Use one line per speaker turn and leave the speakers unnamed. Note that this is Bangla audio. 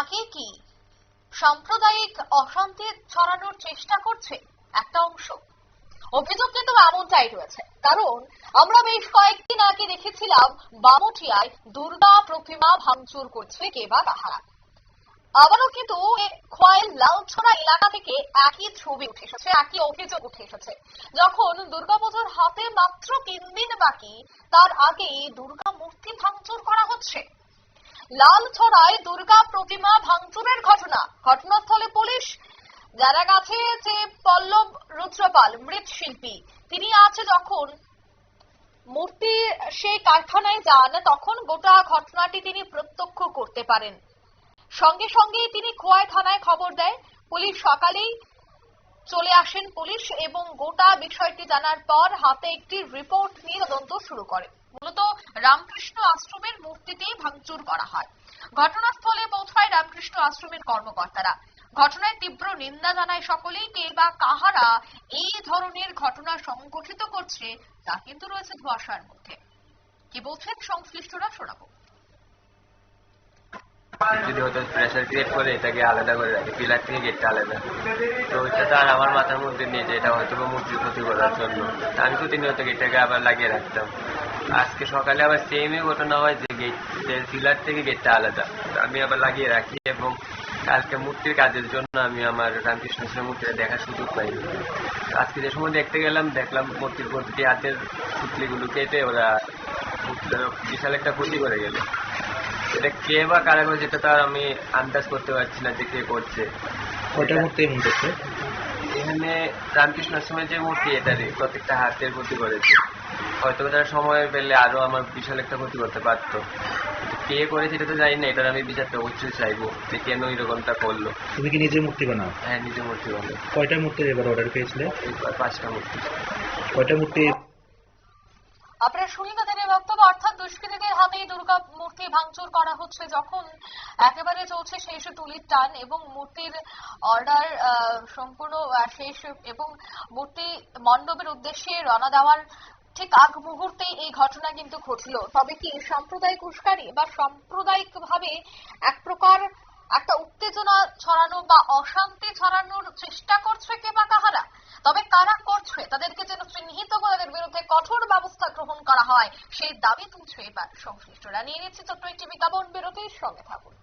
আগে কি সাম্প্রদায়িক অশান্তি ছড়ানোর চেষ্টা করছে? একটা অংশ। অভিযোগ কিন্তু এমনটাই রয়েছে। কারণ আমরা বেশ কয়েকদিন আগে দেখেছিলাম বামুটিয়ায় দুর্গা প্রতিমা ভাঙচুর করছে কে বা কাহারা আবারও কিন্তু খোয়াইল লাউছড়া এলাকা থেকে একই ছবি উঠে এসেছে, একই অভিযোগ উঠে এসেছে। যখন দুর্গাপুজোর হাতে মাত্র তিন দিন বাকি, তার আগে দুর্গা মূর্তি ভাঙচুর করা হচ্ছে। লালছড়ায় দুর্গা প্রতিমা ভাঙচুরের ঘটনা। ঘটনাস্থলে পুলিশ যারা গেছে যে পল্লব রুদ্রপাল মৃৎশিল্পী তিনি আছে যখন মূর্তি সেই কারখানায় যান, তখন গোটা ঘটনাটি তিনি প্রত্যক্ষ করতে পারেন। সঙ্গে সঙ্গে তিনি খোয়াই থানায় খবর দেয়। পুলিশ সকালেই চলে আসেন পুলিশ এবং গোটা বিষয়টি জানার পর হাতে একটি রিপোর্ট নিয়ে তদন্ত শুরু করে। মূলত রামকৃষ্ণ আশ্রমের মূর্তিতেই ভাঙচুর করা হয়। ঘটনাস্থলে পৌঁছায় রামকৃষ্ণ আশ্রমের কর্মকর্তারা। ঘটনায় তীব্র নিন্দা জানায় সকলেই, কে বা কাহারা এই ধরনের ঘটনা সংগঠিত করছে তা কিন্তু রয়েছে ধোয়াশার মধ্যে। কি বলছেন সংশ্লিষ্টরা শোনাবো।
যদি হয়তো প্রেশার ক্রিয়েট করে, এটাকে আলাদা করে রাখে পিলার থেকে গেটটা আলাদা। তো তো আর আমার মাথার মধ্যে নিয়ে যে এটা হয়তো বা মূর্তির ক্ষতি করার জন্য। আমি প্রতিনিয়ত গেটটাকে আবার লাগিয়ে রাখতাম। আজকে সকালে আবার সেমই ঘটনা হয় যে গেট পিলার থেকে গেটটা আলাদা। আমি আবার লাগিয়ে রাখি এবং কালকে মূর্তির কাজের জন্য আমি আমার রামকৃষ্ণ মিশ্রের মূর্তিটা দেখার সুযোগ পাইনি আজকে যে সময় দেখতে গেলাম, দেখলাম মূর্তির প্রতিটি হাতের পুতলিগুলো কেটে ওরা বিশাল একটা ক্ষতি করে গেল। এটা কে বা কারা করেছে এটা তো আর আমি আন্দাজ করতে পারছি না যে কে করছে।
কয়টা মূর্তি এমন
এখানে রামকৃষ্ণ আশ্রমের যে মূর্তি এটারই প্রত্যেকটা হাতের ক্ষতি করেছে। হয়তো তারা সময় পেলে আরও আমার বিশাল একটা ক্ষতি করতে পারতো। কে করেছে এটা তো জানি না এটার আমি বিচারটা অবশ্যই চাইব যে কেন এরকমটা করল।
তুমি কি নিজে মূর্তি বানাও?
হ্যাঁ নিজে মূর্তি বানাই
কয়টা মূর্তির এবার অর্ডার পেয়েছিলে?
পাঁচটা মূর্তি।
কয়টা মূর্তি
আপনারা শুনলেন তাদের বক্তব্য। অর্থাৎ দুষ্কৃতীদের হাতেই দুর্গা মূর্তি ভাঙচুর করা হচ্ছে যখন একেবারে চলছে শেষ তুলির টান এবং মূর্তির অর্ডার সম্পূর্ণ শেষ এবং মূর্তি মণ্ডপের উদ্দেশ্যে রওনা দেওয়ার ঠিক আগ মুহূর্তে এই ঘটনা কিন্তু ঘটল। তবে কি সাম্প্রদায়িক উস্কানি বা সাম্প্রদায়িক ভাবে এক প্রকার একটা উত্তেজনা ছড়ানো বা অশান্তি ছড়ানোর চেষ্টা করছে কে বা কাহারা তবে কারা করছে তাদেরকে যেন চিহ্নিত করে তাদের বিরুদ্ধে কঠোর ব্যবস্থা গ্রহণ করা হয় সেই দাবি তুলছে এবার সংশ্লিষ্টরা। নিয়ে নিচ্ছে ছোট্ট একটি বিজ্ঞাপন বিরতির সঙ্গে থাকুন।